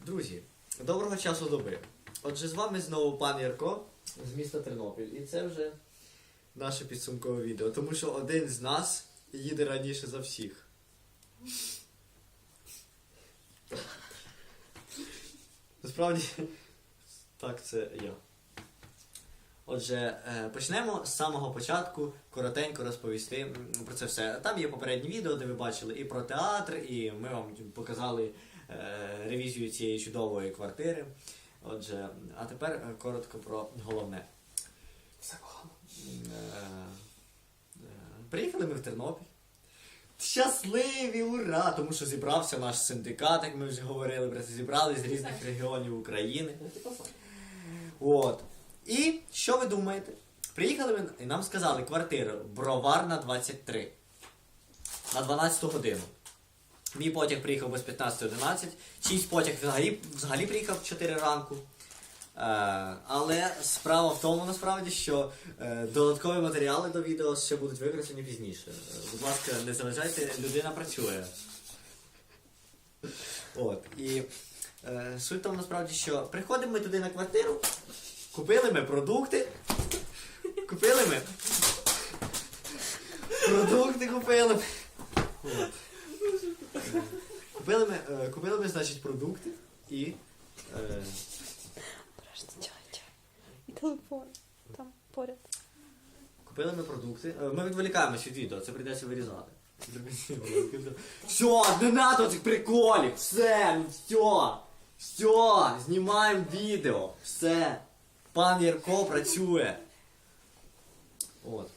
Друзі, доброго часу доби. Отже, з вами знову пан Ярко з міста Тернопіль. І це вже наше підсумкове відео, тому що один з нас їде раніше за всіх. Насправді, так, це я. Отже, е, почнемо з самого початку коротенько розповісти про це все. Там є попередні відео, де ви бачили і про театр, і ми вам показали ревізію цієї чудової квартири. Отже, а тепер е, коротко про головне. Все погано. Е, е, Приїхали ми в Тернопіль. Щасливі, ура! Тому що зібрався наш синдикат, як ми вже говорили, про це зібрали з різних регіонів України. От. І що ви думаєте? Приїхали ми і нам сказали квартира Броварна 23 на 12 годину. Мій потяг приїхав без 15.11, чийсь потяг взагалі, взагалі приїхав в 4 ранку. Е, але справа в тому насправді, що е, додаткові матеріали до відео ще будуть використані пізніше. Будь ласка, не заважайте, людина працює. От. І е, суть тому насправді, що приходимо ми туди на квартиру, купили ми продукти. Купили ми. Продукти купили. От. Купили ми, е, купили ми, значить, продукти і. Е, чай, чай. І телефон. Там поряд. Купили ми продукти. Е, Ми відволікаємось від відео, це прийдеться вирізати. Все, не надо цих приколів! Все, ну все! Все! Знімаємо відео! Все! Пан Ярко працює. От.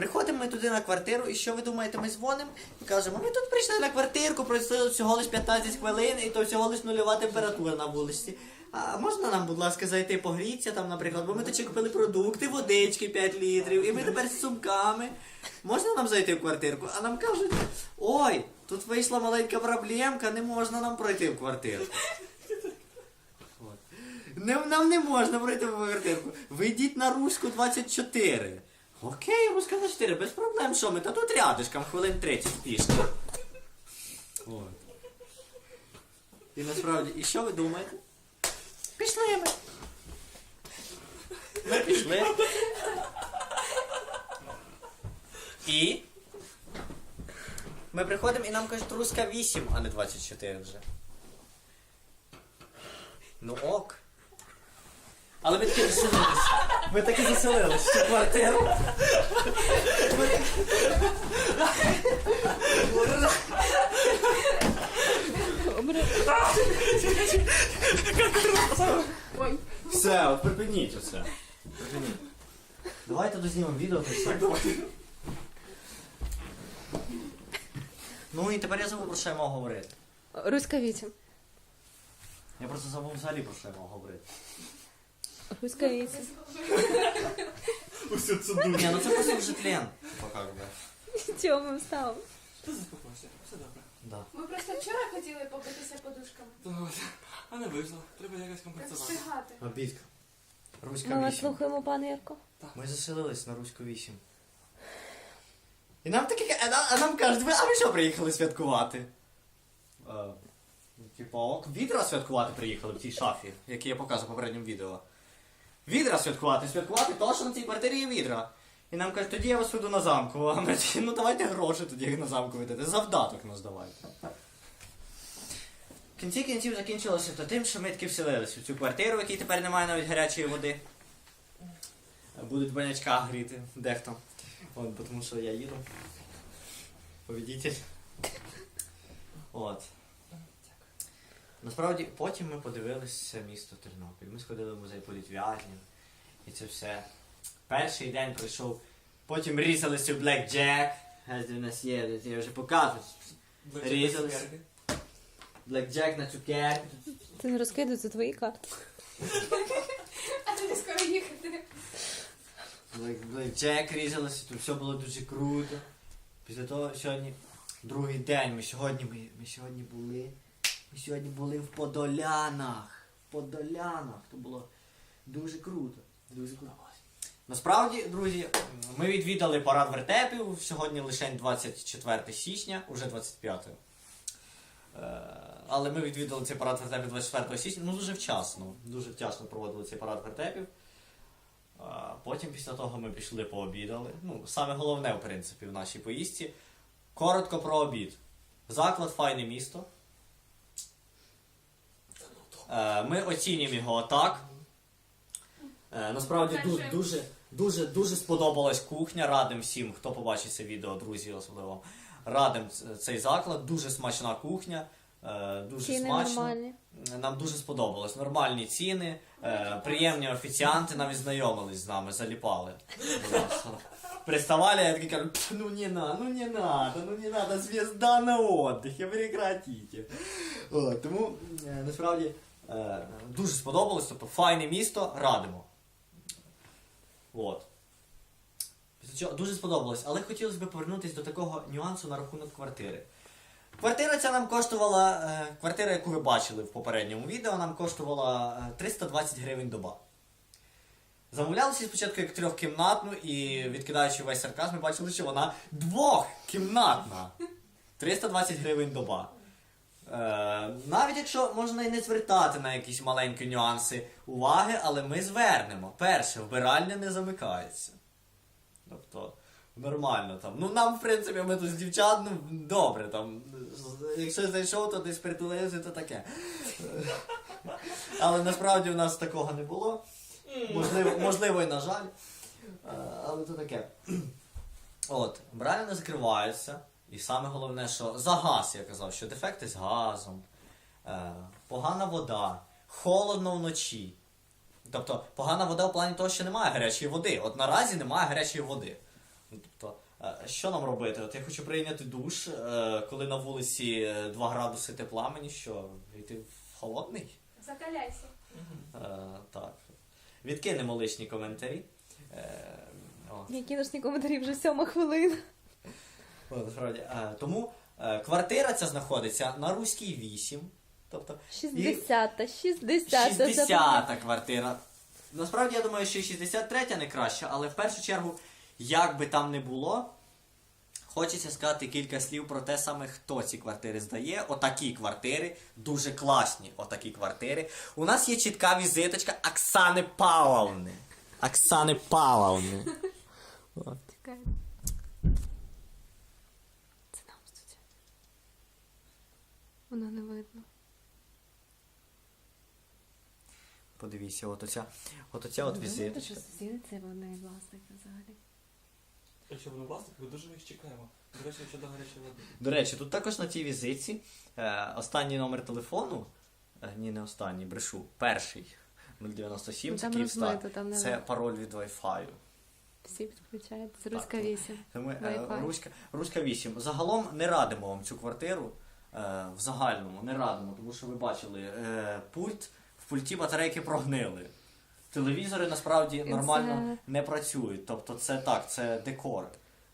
Приходимо ми туди на квартиру, і що ви думаєте, ми дзвонимо і кажемо, ми тут прийшли на квартирку, пройшли всього лиш 15 хвилин, і то всього лиш нульова температура на вулиці. А можна нам, будь ласка, зайти погрітися там, наприклад, бо ми ще купили продукти, водички 5 літрів, і ми тепер з сумками. Можна нам зайти в квартирку? А нам кажуть, ой, тут вийшла маленька проблемка, не можна нам пройти в квартиру. Не, нам не можна пройти в квартирку. Ви йдіть на Руську 24. Окей, Руська 24, без проблем, що ми? Та тут рядишком хвилин 30 пішки. От. І насправді, і що ви думаєте? Пішли ми. Ми пішли. І. Ми приходимо і нам кажуть Руська 8, а не 24 вже. Ну ок. Але ми таки заселилися. Ми таки заселилися в цю квартиру. Все, от припиніть оце. Припиніть. Давайте дознімемо відео про все. Ну і тепер я забув про що я мав говорити. Руська 8. Я просто забув взагалі про що я мав говорити. Руська 8. Усе це Ні, ну це просто вже тлен. Типа как би. Тьома встав. Ти заспокойся, все добре. Да. Ми просто вчора хотіли побитися подушками. Ось. А не вийшло. Треба якось Так компенсувати. встигати. Обідка. Руська Ми вас 8. слухаємо, пане Ярко. Ми заселились на Руську 8. І нам таке, а нам, а нам кажуть, ви, а ви що приїхали святкувати? Е, типа, ок, відра святкувати приїхали в цій шафі, який я показував в попередньому відео. Відра святкувати, святкувати, то, що на цій квартирі є відра. І нам кажуть, тоді я вас веду на замку. А ми такі, ну давайте гроші тоді на замку ведете. Завдаток нас давайте. В кінці кінців закінчилося то тим, що ми таки вселилися в цю квартиру, в якій тепер немає навіть гарячої води. Будуть банячка гріти дехто. От, тому що я їду. Поведітель. От. Насправді, потім ми подивилися місто Тернопіль. Ми сходили в музей політв'язнів. І це все. Перший день пройшов. Потім різалися в Black Jack. Аж в нас є, я вже показую. Різалися. Black Jack на цукерки. Ти не розкидуй, це твої карти. А тоді скоро їхати. Black Jack різалося, тут все було дуже круто. Після того сьогодні другий день. Ми сьогодні, ми, ми сьогодні були. Ми сьогодні були в Подолянах. В Подолянах. То було дуже круто. Дуже круто. Насправді, друзі, ми відвідали парад вертепів. Сьогодні лише 24 січня, уже 25. Е, але ми відвідали цей парад вертепів 24 січня, ну дуже вчасно. Дуже вчасно проводили цей парад вертепів. Потім після того ми пішли пообідали. Ну, саме головне, в принципі, в нашій поїздці. Коротко про обід. Заклад файне місто. Е, Ми оцінюємо його так. Е, Насправді ду- Перше. дуже, дуже, дуже сподобалась кухня. Радим всім, хто побачить це відео, друзі, особливо. Радим цей заклад. Дуже смачна кухня. е, Дуже Ціни смачно. нормальні. Нам дуже сподобалось. Нормальні ціни, приємні офіціанти навіть знайомились з нами, заліпали. Приставали, я такий кажу, ну не надо, ну не надо, ну не надо, звезда на отдыхе, прекратите. О, тому насправді дуже сподобалось, тобто файне місто, радимо. От. Дуже сподобалось, але хотілося б повернутися до такого нюансу на рахунок квартири. Квартира ця нам коштувала, е, квартира, яку ви бачили в попередньому відео, нам коштувала е, 320 гривень доба. Замовлялися спочатку як трьохкімнатну і відкидаючи весь сарказм, ми бачили, що вона двохкімнатна. 320 гривень доба. Е, навіть якщо можна і не звертати на якісь маленькі нюанси уваги, але ми звернемо. Перше, вбиральня не замикається. Тобто, нормально там. Ну нам, в принципі, ми тут з дівчат, ну добре там. Якщо зайшов, то десь притулився, то таке. Але насправді в нас такого не було. Можливо, можливо і на жаль. Е, Але то таке. От, бралі не закриваються. І саме головне, що за газ, я казав, що дефекти з газом, е, погана вода, холодно вночі. Тобто погана вода в плані того, що немає гарячої води. От наразі немає гарячої води. Ну, Тобто, е, що нам робити? От я хочу прийняти душ, е, коли на вулиці е, 2 градуси тепла, мені що, йти в холодний? Закаляйся. Е, так. Відкинемо лишні коментарі. Е, от. Які наші коментарі вже сьома хвилина. Насправді, е, тому е, квартира ця знаходиться на Руській 8. Тобто 60-та, 60-та. 60-та квартира. Насправді я думаю, що 63-я не краща, але в першу чергу, як би там не було, хочеться сказати кілька слів про те саме, хто ці квартири здає. Отакі квартири, дуже класні отакі квартири. У нас є чітка візиточка Оксани Павловни. Оксани Павловни. От. Чекай. Це нам студія. Воно не видно. Подивіться, от оця, от оця от візиточка. що сусіди це вони власники взагалі. Якщо вони власник, ми дуже їх чекаємо. До речі, щодо гарячої води. До речі, тут також на цій візитці е, останній номер телефону, е, ні, не останній, брешу, перший 097, Ну, це там Київстар. розмито, там не Це видно. пароль від Wi-Fi. Всі підключають. З Руська Так, 8. Тому, е, Wi-Fi. Руська, Руська 8. Загалом не радимо вам цю квартиру. Е, в загальному не радимо, тому що ви бачили, е, пульт, в пульті батарейки прогнили. Телевізори насправді нормально не працюють. Тобто це так, це декор.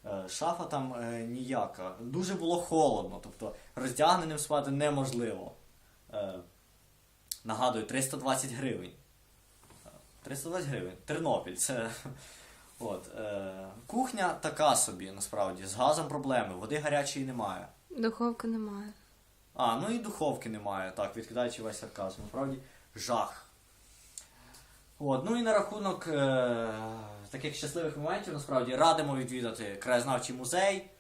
Е, Шафа там е, ніяка. Дуже було холодно, тобто роздягненим спати неможливо. Е, нагадую, 320 гривень. Е, 320 гривень. Тернопіль, це. От, е, кухня така собі, насправді, з газом проблеми, води гарячої немає. Духовки немає. А, ну і духовки немає, так, відкидаючи весь сарказм. Насправді жах. От, ну і на рахунок е, таких щасливих моментів, насправді, радимо відвідати краєзнавчий музей.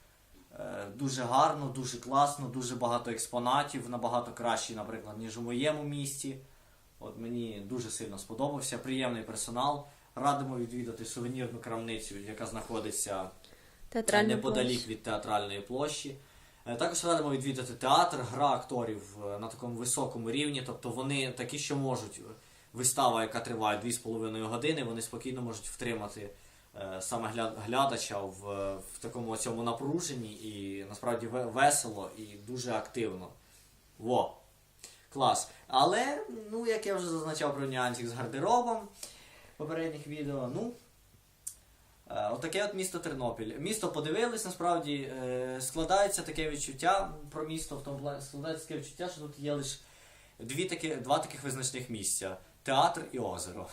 Е, дуже гарно, дуже класно, дуже багато експонатів, набагато кращий, наприклад, ніж у моєму місті. От мені дуже сильно сподобався, приємний персонал. Радимо відвідати сувенірну крамницю, яка знаходиться неподалік площа. від театральної площі. Е, Також радимо відвідати театр, гра акторів е, на такому високому рівні, тобто вони такі, що можуть. Вистава, яка триває 2,5 години, вони спокійно можуть втримати е, саме глядача в, в такому цьому напруженні і насправді весело і дуже активно. Во! Клас. Але, ну, як я вже зазначав про нюансик з гардеробом попередніх відео, ну. Е, Отаке от місто Тернопіль. Місто подивились, насправді е, складається таке відчуття про місто, в тому плані складається таке відчуття, що тут є лише дві такі, два таких визначних місця театр і озеро.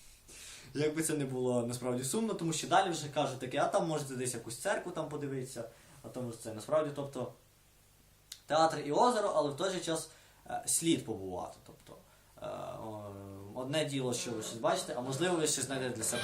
Якби це не було насправді сумно, тому що далі вже кажуть таке, а там можете десь якусь церкву там подивитися, а тому ж це насправді, тобто театр і озеро, але в той же час е, слід побувати. Тобто, одне діло, що ви щось бачите, а можливо, ви ще знайдете для себе